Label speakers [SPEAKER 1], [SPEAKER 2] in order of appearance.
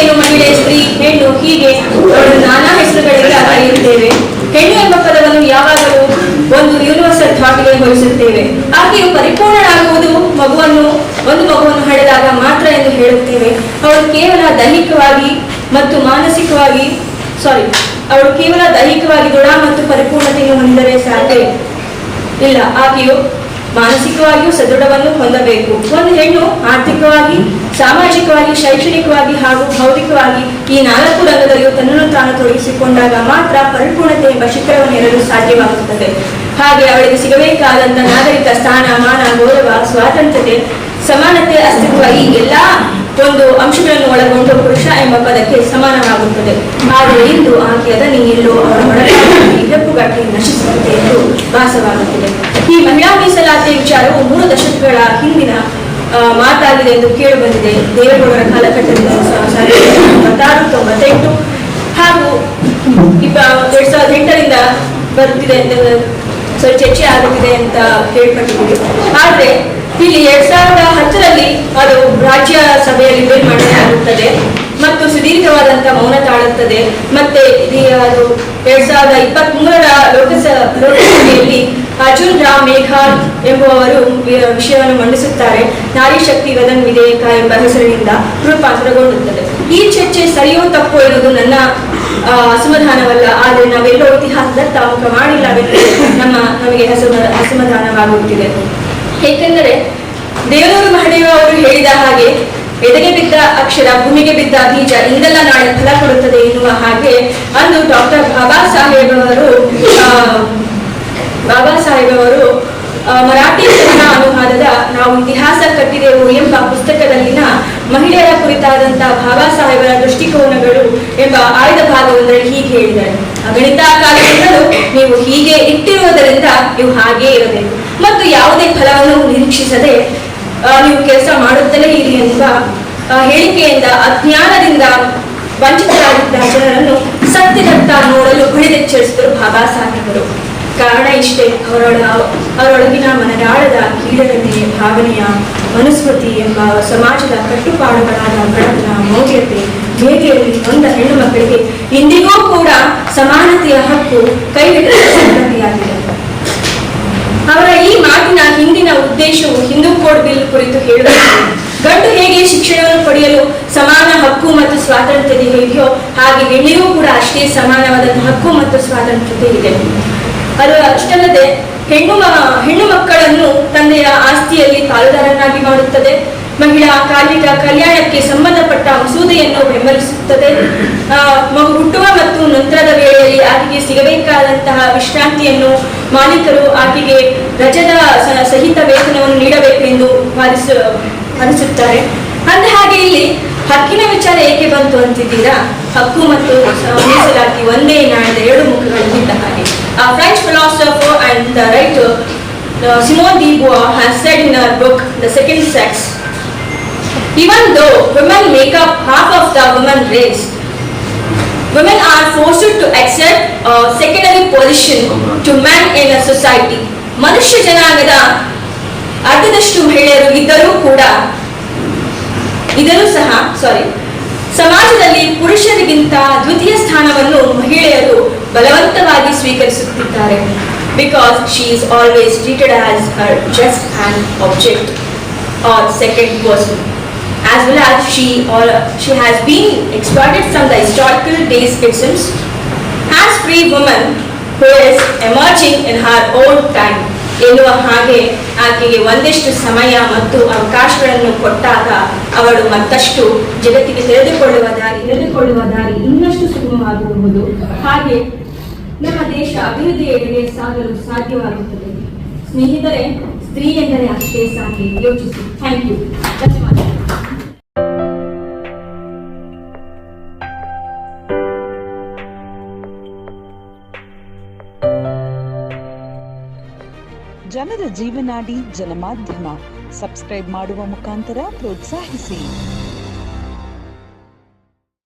[SPEAKER 1] ಆಕೆಯನ್ನು ಮಹಿಳೆ ಸ್ತ್ರೀ, ಹೆಣ್ಣು, ಹೀಗೆ ನಾನಾ ಹೆಸರುಗಳಿಗೆ ಕರೆಯುತ್ತೇವೆ ಹೆಣ್ಣು ಎಂಬ ಪದವನ್ನು ಯಾವಾಗಲೂ ಒಂದು ಯೂನಿವರ್ಸಲ್ ಥಾಟ್ಗೆ ಹೋಲಿಸುತ್ತೇವೆ. ಆಕೆಯು ಪರಿಪೂರ್ಣರಾಗುವುದು ಮಗುವನ್ನು, ಒಂದು ಮಗುವನ್ನು ಹಡೆದಾಗ ಮಾತ್ರ ಎಂದು ಹೇಳುತ್ತೇವೆ. ಅವಳು ಕೇವಲ ದೈಹಿಕವಾಗಿ ಮತ್ತು ಮಾನಸಿಕವಾಗಿ ಸಾರಿ ಅವಳು ಕೇವಲ ದೈಹಿಕವಾಗಿ ದೃಢ ಮತ್ತು ಪರಿಪೂರ್ಣತೆಯನ್ನು ಹೊಂದಿದರೆ ಸಾಧ್ಯ ಇಲ್ಲ. ಆಕೆಯು ಮಾನಸಿಕವಾಗಿಯೂ ಸದೃಢವನ್ನು ಹೊಂದಬೇಕು. ಒಂದು ಹೆಣ್ಣು ಆರ್ಥಿಕವಾಗಿ, ಸಾಮಾಜಿಕವಾಗಿ, ಶೈಕ್ಷಣಿಕವಾಗಿ ಹಾಗೂ ಭೌತಿಕವಾಗಿ ಈ ನಾಲ್ಕು ರಂಗದಲ್ಲಿಯೂ ತನ್ನನ್ನು ತಾನು ತೊಡಗಿಸಿಕೊಂಡಾಗ ಮಾತ್ರ ಪರಿಪೂರ್ಣತೆ ಎಂಬ ಶಿಖರವನ್ನು ಏರಲು ಸಾಧ್ಯವಾಗುತ್ತದೆ. ಹಾಗೆ ಅವಳಿಗೆ ಸಿಗಬೇಕಾದಂತ ನಾಗರಿಕ ಸ್ಥಾನ, ಮಾನ, ಗೌರವ, ಸ್ವಾತಂತ್ರ್ಯತೆ, ಸಮಾನತೆ, ಅಸ್ತಿತ್ವ ಈ ಎಲ್ಲಾ ಒಂದು ಅಂಶಗಳನ್ನು ಒಳಗೊಂಡು ಪುರುಷ ಎಂಬ ಪದಕ್ಕೆ ಸಮಾನವಾಗುತ್ತದೆ. ಆದರೆ ಇಂದು ಆಕೆ ಅದನ್ನು ಎಲ್ಲೋ ಅವರ ಒಳಗಾಗಿ ಹೆಪ್ಪುಗಟ್ಟಿ ನಶಿಸುತ್ತದೆ ಎಂದು ಭಾಸವಾಗುತ್ತದೆ. ಈ ಮಹಿಳಾ ಮೀಸಲಾತಿ ವಿಚಾರವು ಮೂರು ದಶಕಗಳ ಹಿಂದಿನ ಮಾತಾಗಿದೆ ಎಂದು ಕೇಳಿ ಬಂದಿದೆ ದೇವೇಗೌಡರ ಕಾಲಘಟ್ಟದಿಂದ ತೊಂಬತ್ತೆಂಟು ಹಾಗೂ ಇಪ್ಪ, ಎರಡ್ ಸಾವಿರದ ಎಂಟರಿಂದ ಬರುತ್ತಿದೆ ಸ್ವಲ್ಪ ಚರ್ಚೆ ಆಗುತ್ತಿದೆ ಅಂತ ಕೇಳ್ಪಟ್ಟಿದ್ದೀವಿ. ಆದ್ರೆ ಇಲ್ಲಿ ಎರಡ್ ಸಾವಿರದ ಹತ್ತರಲ್ಲಿ ಅದು ರಾಜ್ಯ ಸಭೆಯಲ್ಲಿ ಬಿಲ್ ಆಗುತ್ತದೆ ಮತ್ತು ಸುದೀರ್ಘವಾದಂತ ಮೌನ ತಾಳುತ್ತದೆ. ಮತ್ತೆ ಅದು ಎರಡ್ ಸಾವಿರದ ಇಪ್ಪತ್ತ್ ಮೂರರ ಲೋಕಸಭಾ ರಾಮ್ ಮೇಘಾಲ್ ಎಂಬುವವರು ವಿಷಯವನ್ನು ಮಂಡಿಸುತ್ತಾರೆ. ನಾರಿ ಶಕ್ತಿ ವದನ್ ವಿಧೇಯಕ ಎಂಬ ಹೆಸರಿನಿಂದ ರೂಪಾಂತರಗೊಳ್ಳುತ್ತದೆ ಈ ಚರ್ಚೆ ಸರಿಯೋ ತಪ್ಪು ಇರೋದು ನನ್ನ ಅಸಮಾಧಾನವಲ್ಲ. ಆದರೆ ನಾವೆಲ್ಲೋ ಇತಿಹಾಸದತ್ತ ಮುಖ ಮಾಡಿಲ್ಲವೆಂದು ನಮ್ಮ, ನಮಗೆ ಅಸಮ- ಅಸಮಾಧಾನವಾಗುತ್ತಿದೆ. ಏಕೆಂದರೆ ದೇವನೂರು ಮಹಾದೇವ ಅವರು ಹೇಳಿದ ಹಾಗೆ, ಎದೆಗೆ ಬಿದ್ದ ಅಕ್ಷರ, ಭೂಮಿಗೆ ಬಿದ್ದ ಬೀಜ, ಇಂದೆಲ್ಲ ನಾಳೆ ಫಲ ಕೊಡುತ್ತದೆ ಎನ್ನುವ ಹಾಗೆ ಅಂದು ಡಾಕ್ಟರ್ ಬಾಬಾ ಸಾಹೇಬ್ ಅವರು ಬಾಬಾ ಸಾಹೇಬ್ ಅವರು ಮರಾಠಿ ಸಿನಿಮಾ ಅನುವಾದದ ನಾವು ಇತಿಹಾಸ ಕಟ್ಟಿದೆವು ಎಂಬ ಪುಸ್ತಕದಲ್ಲಿನ ಮಹಿಳೆಯರ ಕುರಿತಾದಂತಹ ಬಾಬಾ ಸಾಹೇಬರ ದೃಷ್ಟಿಕೋನಗಳು ಎಂಬ ಆಯ್ದ ಭಾಗವೊಂದರಲ್ಲಿ ಹೀಗೆ ಹೇಳಿದ್ದಾರೆ ಗಣಿತ ಕಾಲದಿಂದಲೂ ನೀವು ಹೀಗೆ ಇಟ್ಟಿರುವುದರಿಂದ ನೀವು ಹಾಗೇ ಇರಬೇಕು. ಮತ್ತು ಯಾವುದೇ ಫಲವನ್ನು ನಿರೀಕ್ಷಿಸದೆ ನೀವು ಕೆಲಸ ಮಾಡುತ್ತಲೇ ಇರಿ ಎಂಬ ಹೇಳಿಕೆಯಿಂದ ಅಜ್ಞಾನದಿಂದ ವಂಚಿತರಾಗಿದ್ದ ಜನರನ್ನು ಸತ್ಯದತ್ತ ನೋಡಲು ಹೊಡೆದೆಚ್ಚರಿಸಿದರು ಬಾಬಾ ಸಾಹೇಬರು ಕಾರಣ ಇಷ್ಟೇ. ಅವರೊಳ ಅವರೊಳಗಿನ ಮನರಾಳದ ಕೀಳರಿಮೆ ಭಾವನೆಯ ಮನುಸ್ಮೃತಿ ಎಂಬ ಸಮಾಜದ ಕಟ್ಟುಪಾಡುಗಳಾದ ಬಡತನ ಮೌಲ್ಯತೆ ಬೇಗೆಯಲ್ಲಿ ನೊಂದ ಹೆಣ್ಣು ಮಕ್ಕಳಿಗೆ ಇಂದಿಗೂ ಕೂಡ ಸಮಾನತೆಯ ಹಕ್ಕು ಸಂಗತಿಯಾಗಿದೆ. ಅವರ ಈ ಮಾತಿನ ಹಿಂದಿನ ಉದ್ದೇಶವು ಹಿಂದೂ ಕೋಡ್ ಬಿಲ್ ಕುರಿತು ಹೇಳುತ್ತದೆ. ಗಂಡು ಹೇಗೆ ಶಿಕ್ಷಣವನ್ನು ಪಡೆಯಲು ಸಮಾನ ಹಕ್ಕು ಮತ್ತು ಸ್ವಾತಂತ್ರ್ಯತೆ ಇದೆಯೋ ಹಾಗೆ ಹೆಣ್ಣಿಗೂ ಕೂಡ ಅಷ್ಟೇ ಸಮಾನವಾದ ಹಕ್ಕು ಮತ್ತು ಸ್ವಾತಂತ್ರ್ಯತೆ ಇದೆ. ಅದು ಅಷ್ಟಲ್ಲದೆ ಹೆಣ್ಣು ಹೆಣ್ಣು ಮಕ್ಕಳನ್ನು ತಂದೆಯ ಆಸ್ತಿಯಲ್ಲಿ ಪಾಲುದಾರನಾಗಿ ಮಾಡುತ್ತದೆ. ಮಹಿಳಾ ಕಾರ್ಮಿಕ ಕಲ್ಯಾಣಕ್ಕೆ ಸಂಬಂಧಪಟ್ಟ ಮಸೂದೆಯನ್ನು ಬೆಂಬಲಿಸುತ್ತದೆ. ಮಗು ಹುಟ್ಟುವ ಮತ್ತು ನಂತರದ ವೇಳೆಯಲ್ಲಿ ಆಕೆಗೆ ಸಿಗಬೇಕಾದಂತಹ ವಿಶ್ರಾಂತಿಯನ್ನು ಮಾಲೀಕರು ಆಕೆಗೆ ರಜದ ಸಹಿತ ವೇತನವನ್ನು ನೀಡಬೇಕು ಎಂದು ವಾದಿಸ, ವಾದಿಸುತ್ತಾರೆ. ಅಂದ ಹಾಗೆ ಇಲ್ಲಿ ಹಕ್ಕಿನ ವಿಚಾರ ಏಕೆ ಬಂತು ಅಂತಿದ್ದೀರಾ? ಹಕ್ಕು ಮತ್ತು Simone de Beauvoir has said in her book the second sex Even though women make up half of the women race, women are forced to accept a secondary position to men in a society. ಮನುಷ್ಯ ಜನಾಂಗದ ಅರ್ಧದಷ್ಟು ಮಹಿಳೆಯರು ಇದ್ದರೂ ಕೂಡ ಇದರೂ ಸಹ ಸಾರಿ ಸಮಾಜದಲ್ಲಿ ಪುರುಷರಿಗಿಂತ ದ್ವಿತೀಯ ಸ್ಥಾನವನ್ನು ಮಹಿಳೆಯರು ಬಲವಂತವಾಗಿ ಸ್ವೀಕರಿಸುತ್ತಿದ್ದಾರೆ because she is always treated as her just an object or second person as well as she or she has been exploited from the historical days itself as free woman who is emerging in her own time ಎನ್ನುವ ಹಾಗೆ ಆಕೆಗೆ ಒಂದಿಷ್ಟು ಸಮಯ ಮತ್ತು ಅವಕಾಶಗಳನ್ನು ಕೊಟ್ಟಾಗ ಅವಳು ಮತ್ತಷ್ಟು ಜಗತ್ತಿಗೆ ತೆರೆದುಕೊಳ್ಳುವ ದಾರಿ ತೆರೆದುಕೊಳ್ಳುವ ದಾರಿ ಇನ್ನಷ್ಟು ಸುಗಮವಾಗಬಹುದು ಹಾಗೆ ನಮ್ಮ ದೇಶ ಅಭಿವೃದ್ಧಿಯೆಡೆಗೆ ಸಾಗಲು ಸಾಧ್ಯವಾಗುತ್ತದೆ. ಸ್ನೇಹಿತರೆ, ಸ್ತ್ರೀ ಎಂದರೆ ಅಷ್ಟೇ ಸಾಕಿ. ಯೋಚಿಸಿ. ಥ್ಯಾಂಕ್ ಯು ಧನ್ಯವಾದ
[SPEAKER 2] ಜನರ ಜೀವನಾಡಿ, ಜನಮಾಧ್ಯಮ. ಸಬ್ಸ್ಕ್ರೈಬ್ ಮಾಡುವ ಮುಖಾಂತರ ಪ್ರೋತ್ಸಾಹಿಸಿ.